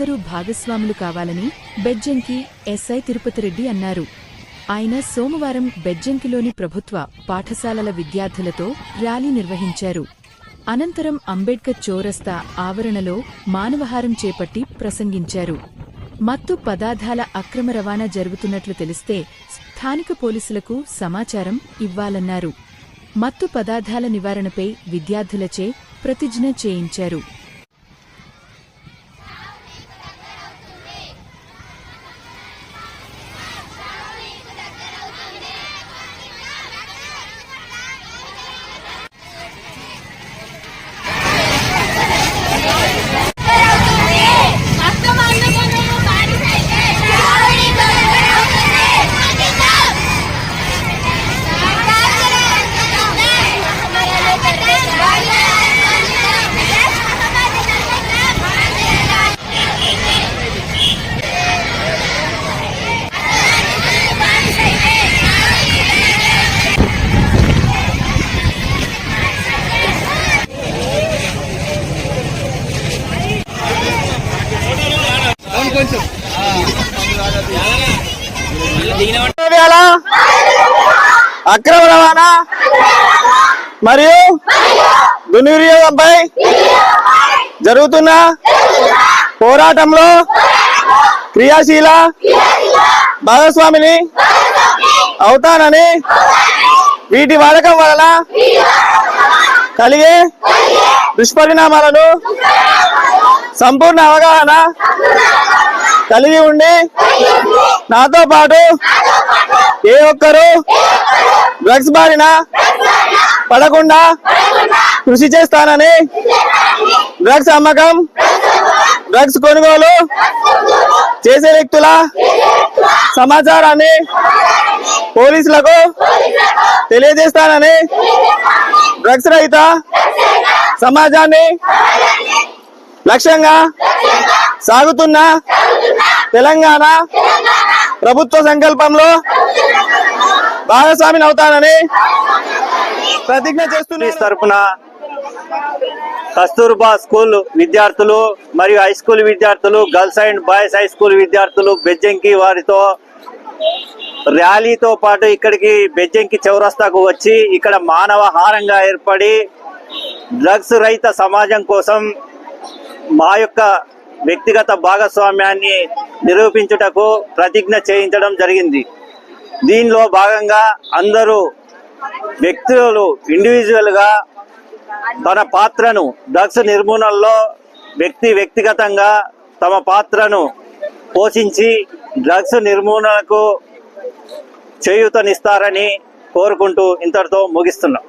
అందరూ భాగస్వాములు కావాలని బెజ్జంకి ఎస్ఐ తిరుపతిరెడ్డి అన్నారు. ఆయన సోమవారం బెజ్జంకిలోని ప్రభుత్వ పాఠశాలల విద్యార్థులతో ర్యాలీ నిర్వహించారు. అనంతరం అంబేడ్కర్ చౌరస్తా ఆవరణలో మానవహారం చేపట్టి ప్రసంగించారు. మత్తు పదార్థాల అక్రమ రవాణా జరుగుతున్నట్లు తెలిస్తే స్థానిక పోలీసులకు సమాచారం ఇవ్వాలన్నారు. మత్తు పదార్థాల నివారణపై విద్యార్థులచే ప్రతిజ్ఞ చేయించారు. కొంచెం. అక్రమ రవాణా మరియు దుర్వినియోగంపై జరుగుతున్న పోరాటంలో క్రియాశీల భాగస్వామిని అవుతానని వీటి వాడకం వలన కలిగే దుష్పరిణామాలను సంపూర్ణ అవగాహన కలిగి ఉండి నాతో పాటు ఏ ఒక్కరు డ్రగ్స్ బారిన పడకుండా కృషి చేస్తానని డ్రగ్స్ అమ్మకం డ్రగ్స్ కొనుగోలు చేసే వ్యక్తుల సమాచారాన్ని పోలీసులకు తెలియజేస్తానని డ్రగ్స్ రహిత సమాజాన్ని లక్ష్యంగా సాగుతున్న తెలంగాణ ప్రభుత్వ సంకల్పంలో భాగస్వామిని అవుతానని ప్రతిజ్ఞ చేస్తున్న తరపున కస్తూర్బా స్కూల్ విద్యార్థులు మరియు హై స్కూల్ విద్యార్థులు girls and boys high school విద్యార్థులు బెజ్జంకి వారితో ర్యాలీతో పాటు ఇక్కడికి బెజ్జంకి చౌరస్తాకు వచ్చి ఇక్కడ మానవ హారంగా ఏర్పడి డ్రగ్స్ రహిత సమాజం కోసం మా యొక్క వ్యక్తిగత భాగస్వామ్యాన్ని నిరూపించుటకు ప్రతిజ్ఞ చేయించడం జరిగింది. దీనిలో భాగంగా అందరూ వ్యక్తులు ఇండివిజువల్గా తన పాత్రను డ్రగ్స్ నిర్మూలనలో వ్యక్తి వ్యక్తిగతంగా తమ పాత్రను పోషించి డ్రగ్స్ నిర్మూలనకు చేయూతనిస్తారని కోరుకుంటూ ఇంతటితో ముగిస్తున్నాం.